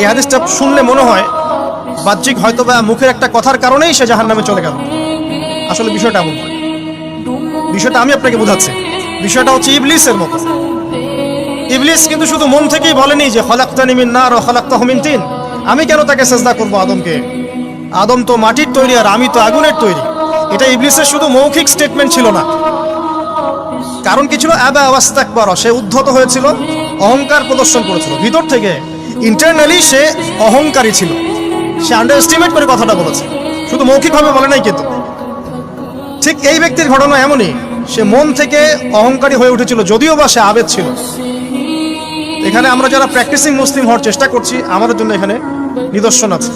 এই হাদিসটা শুনলে মনে হয় বাহ্যিক হয়তো বা মুখের একটা কথার কারণেই সে জাহান নামে চলে গেল। আসলে বিষয়টা এমন বিষয়টা আমি আপনাকে বোঝাচ্ছি। বিষয়টা হচ্ছে ইবলিসের মতো। ইবলিস কিন্তু শুধু মন থেকেই বলেনি যে খলাক্তানি মিন নার ও খলাক্তাহু মিন তিন। আমি কেন তাকে সেজদা করব আদমকে? আদম তো মাটির তৈরি আর আমি তো আগুনের তৈরি। এটা ইবলিসের শুধু মৌখিক স্টেটমেন্ট ছিল না। কারণ কি ছিল? আবা আওয়াস্তাকবার সে উদ্ধত হয়েছিল, অহংকার প্রদর্শন করেছিল। ভিতর থেকে ইন্টারনালি সে অহংকারী ছিল। সে আন্ডার এস্টিমেট করে কথাটা বলেছে। শুধু মৌখিকভাবে বলে নাই কিন্তু। ঠিক এই ব্যক্তির ঘটনা এমনই, সে মন থেকে অহংকারী হয়ে উঠেছিল, যদিও বা সে আবেদ ছিল। এখানে আমরা যারা প্র্যাকটিসিং মুসলিম হওয়ার চেষ্টা করছি, আমাদের জন্য এখানে নিদর্শন আছে।